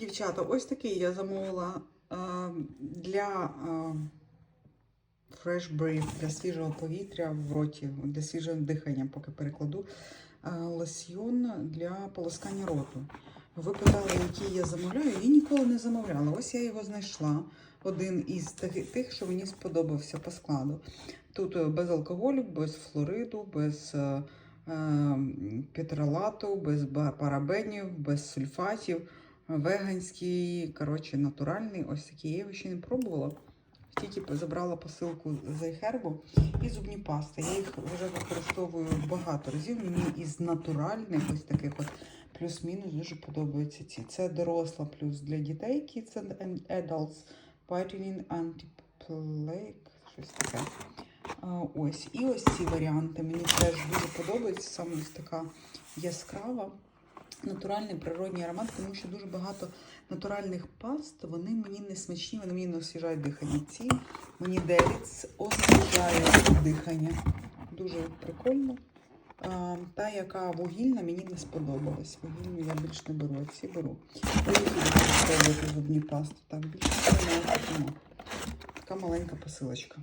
Дівчата, ось такий я замовила е, для е, Fresh Breath, для свіжого повітря в роті, для свіжого дихання, поки перекладу. Е, лосьйон для полоскання роту. Ви питали, який я замовляю. Я ніколи не замовляла. Ось я його знайшла. Один із тих, що мені сподобався по складу. Тут без алкоголю, без флориду, без е, петролату, без парабенів, без сульфатів. Веганський, коротше, натуральний. Ось такий. Я його ще не пробувала. Тільки забрала посилку з iHerb і зубні пасти. Я їх вже використовую багато разів. Мені із натуральних ось таких от плюс-мінус дуже подобаються ці. Це доросла плюс для дітей, Kids and Adults, Whitening Anti-Plaque, щось таке. Ось. І ось ці варіанти мені теж дуже подобаються. Саме ось така яскрава. Натуральний природній аромат, тому що дуже багато натуральних паст, вони мені не смачні, вони мені не освіжають дихання. Ці мені девіц освіжає дихання. Дуже прикольно. А, та, яка вугільна, мені не сподобалась. Вугільну я більш не беру, а ці беру. Зубні пасти. Так, більше немає. Така маленька посилочка.